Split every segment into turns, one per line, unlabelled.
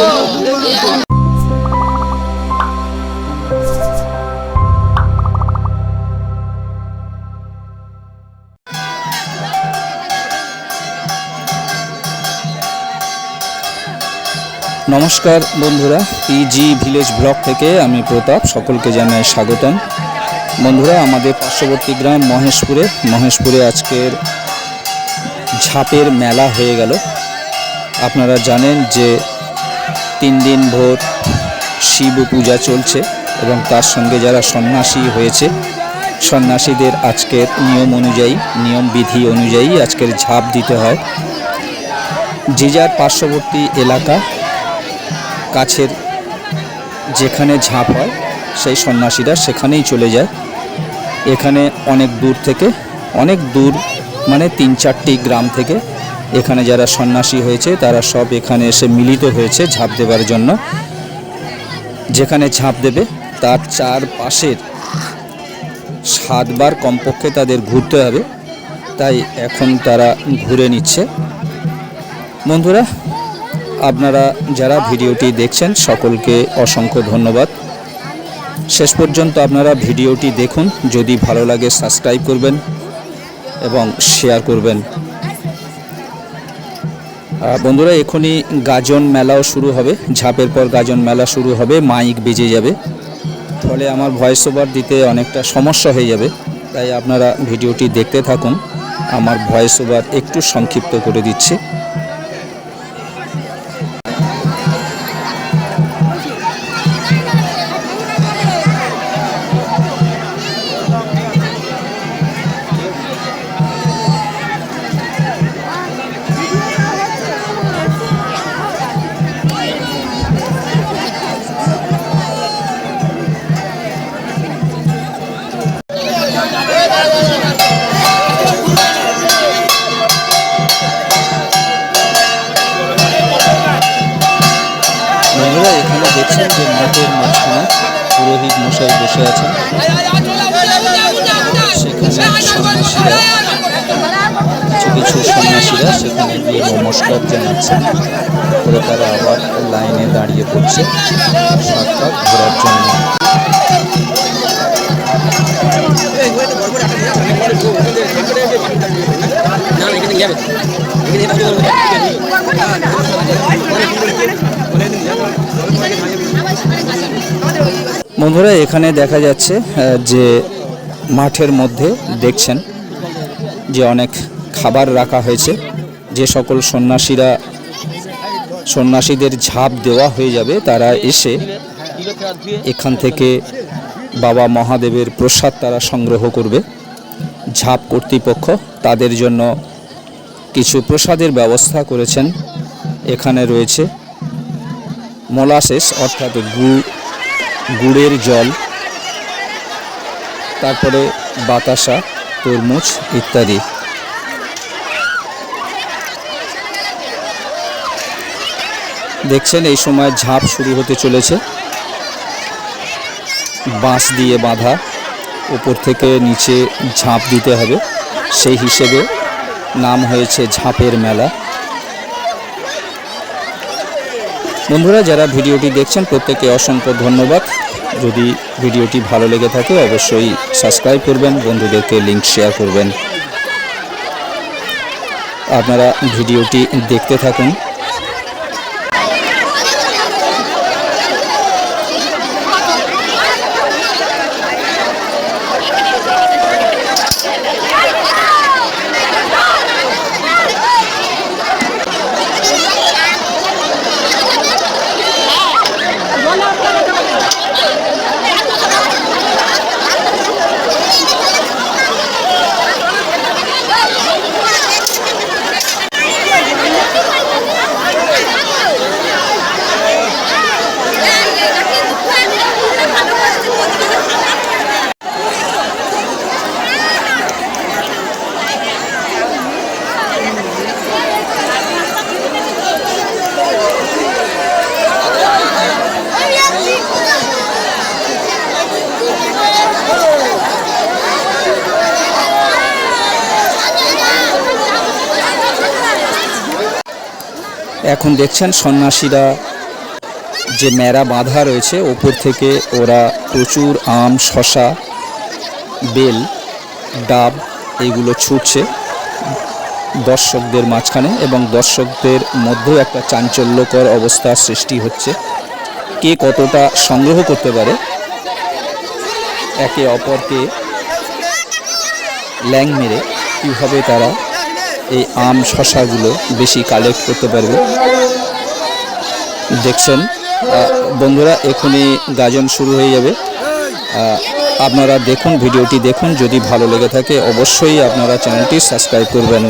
Oh, নমস্কার বন্ধুরা PG village block থেকে আমি প্রতাপ, সকলকে জানাই স্বাগতম। বন্ধুরা, আমাদের পার্শ্ববর্তী গ্রাম মহেশপুরে মহেশপুরে আজকের ঝাপের মেলা হয়ে গেল। আপনারা জানেন যে তিন দিন ভোর শিব পূজা চলছে এবং তার সঙ্গে যারা সন্ন্যাসী হয়েছে, সন্ন্যাসীদের আজকের নিয়ম অনুযায়ী, নিয়ম বিধি অনুযায়ী আজকের ঝাঁপ দিতে হয়। যে যার পার্শ্ববর্তী এলাকা কাছের যেখানে ঝাঁপ হয়, সেই সন্ন্যাসীরা সেখানেই চলে যায়। এখানে অনেক দূর থেকে, অনেক দূর মানে তিন চারটি গ্রাম থেকে এখানে যারা সন্ন্যাসী হয়েছে, তারা সব এখানে এসে মিলিত হয়েছে ঝাঁপ দেবার জন্য। যেখানে ঝাঁপ দেবে, তার চার পাশের সাতবার কমপক্ষে তাদের ঘুরতে হবে। তাই এখন তারা ঘুরে নিচ্ছে। বন্ধুরা আপনারা যারা ভিডিওটি দেখছেন, সকলকে অসংখ্য ধন্যবাদ। শেষ পর্যন্ত আপনারা ভিডিওটি দেখুন, যদি ভালো লাগে সাবস্ক্রাইব করবেন এবং শেয়ার করবেন। বন্ধুরা, এখনই গাজন মেলাও শুরু হবে। ঝাপের পর গাজন মেলা শুরু হবে, মাইক বেজে যাবে। ফলে আমার ভয়েস ওভার দিতে অনেকটা সমস্যা হয়ে যাবে, তাই আপনারা ভিডিওটি দেখতে থাকুন। আমার ভয়েস ওভার একটু সংক্ষিপ্ত করে দিচ্ছি। দেখছেন যে মাঠের মাঝখানে পুরোহিত মশাই বসে আছেন। সেখানে সন্ন্যাসীরা কিছু কিছু সন্ন্যাসীরা সেখানে গিয়ে নমস্কার জানাচ্ছেন। করে তারা আবার লাইনে দাঁড়িয়ে পড়ছে। সাক্ষাৎ ঘোরার জন্য। বন্ধুরা, এখানে দেখা যাচ্ছে যে মাঠের মধ্যে দেখছেন যে অনেক খাবার রাখা হয়েছে। যে সকল সন্ন্যাসীরা, সন্ন্যাসীদের ঝাঁপ দেওয়া হয়ে যাবে, তারা এসে এখান থেকে বাবা মহাদেবের প্রসাদ তারা সংগ্রহ করবে। ঝাঁপ কর্তৃপক্ষ তাদের জন্য কিছু প্রসাদের ব্যবস্থা করেছেন। এখানে রয়েছে মোলাসেস, অর্থাৎ গুড় গুড়ের জল, তারপরে বাতাসা, তরমুজ ইত্যাদি। দেখছেন, এই সময় ঝাঁপ শুরু হতে চলেছে। বাঁশ দিয়ে বাঁধা, উপর থেকে নিচে ঝাঁপ দিতে হবে। সেই হিসেবে নাম হয়েছে ঝাঁপের মেলা। বন্ধুরা, যারা ভিডিওটি দেখছেন প্রত্যেকে অসংখ্য ধন্যবাদ। যদি ভিডিওটি ভালো লেগে থাকে, অবশ্যই সাবস্ক্রাইব করবেন, বন্ধুদেরকে লিঙ্ক শেয়ার করবেন। আপনারা ভিডিওটি দেখতে থাকুন। এখন দেখছেন সন্ন্যাসীরা যে মেরা বাঁধা রয়েছে, ওপর থেকে ওরা প্রচুর আম, শশা, বেল, ডাব এইগুলো ছুটছে দর্শকদের মাঝখানে এবং দর্শকদের মধ্যেও একটা চাঞ্চল্যকর অবস্থার সৃষ্টি হচ্ছে। কে কতটা সংগ্রহ করতে পারে? একে অপরকে ল্যাং মেরে কীভাবে তারা এই আম শশাগুলো বেশি কালেক্ট করতে পারবে। দেখছেন? বন্ধুরা, এখনই গাজন শুরু হয়ে যাবে। আপনারা দেখুন, ভিডিওটি দেখুন। যদি ভালো লেগে থাকে, অবশ্যই আপনারা চ্যানেলটি সাবস্ক্রাইব করবেন।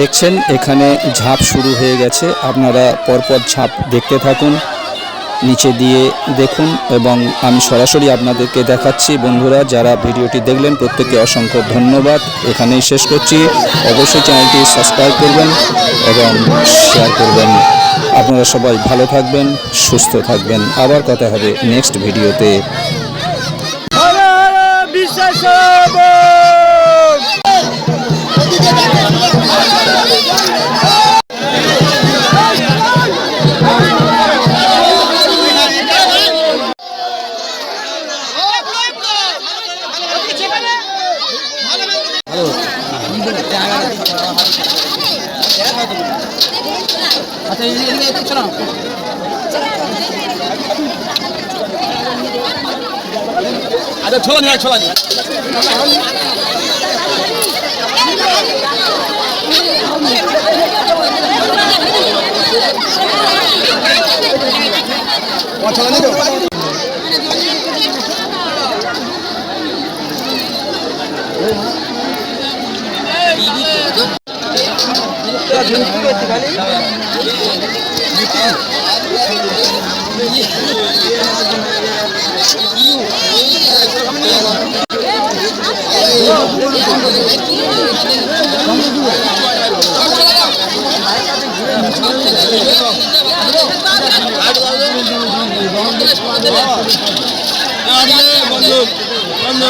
দেখছেন, এখানে ঝাঁপ শুরু হয়ে গেছে। আপনারা পরপর ঝাঁপ দেখতে থাকুন, নিচে দিয়ে দেখুন এবং আমি সরাসরি আপনাদেরকে দেখাচ্ছি। বন্ধুরা, যারা ভিডিওটি দেখলেন, প্রত্যেককে অসংখ্য ধন্যবাদ। এখানেই শেষ করছি। অবশ্যই চ্যানেলটি সাবস্ক্রাইব করবেন এবং শেয়ার করবেন। আপনারা সবাই ভালো থাকবেন, সুস্থ থাকবেন। আবার কথা হবে নেক্সট ভিডিওতে।
আচ্ছা ছোলা নিয়ে ছোলা নিয়ে ছোলা নিয়ে বন্ধু বন্ধু